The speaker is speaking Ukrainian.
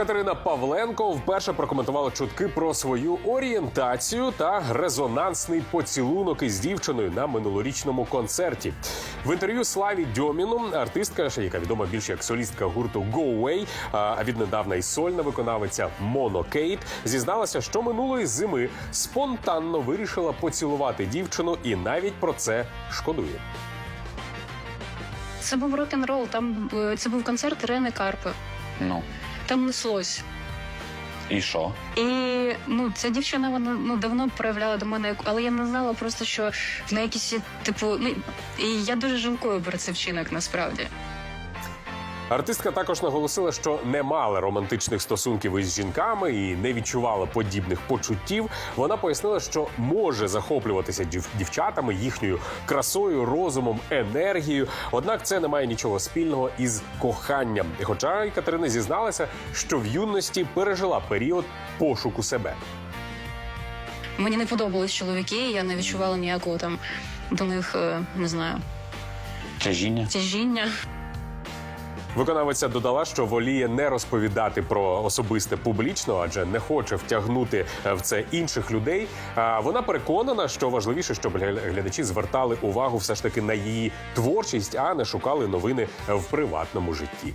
Катерина Павленко вперше прокоментувала чутки про свою орієнтацію та резонансний поцілунок із дівчиною на минулорічному концерті. В інтерв'ю Славі Дьоміну артистка, яка відома більше як солістка гурту Go Away, а віднедавна й сольна виконавиця Моно Кейт, зізналася, що минулої зими спонтанно вирішила поцілувати дівчину і навіть про це шкодує. Це був рок-н-рол. Там е, це був концерт Ірени Карпи. Ну Там неслось. і що? І ну ця дівчина вона ну давно проявляла до мене, яку- але я не знала просто, що в неї якісь типу. Ну і я дуже жалкую про цей вчинок насправді. Артистка також наголосила, що не мала романтичних стосунків із жінками і не відчувала подібних почуттів. Вона пояснила, що може захоплюватися дів- дівчатами їхньою красою, розумом, енергією. Однак це не має нічого спільного із коханням. Хоча Катерина зізналася, що в юності пережила період пошуку себе. Мені не подобались чоловіки, я не відчувала ніякого там до них е, не знаю Тяжіння? тяжіння. Виконавиця додала, що воліє не розповідати про особисте публічно, адже не хоче втягнути е, в це інших людей. А вона переконана, що важливіше, щоб гля- глядачі звертали увагу все ж таки на її творчість, а не шукали новини в приватному житті.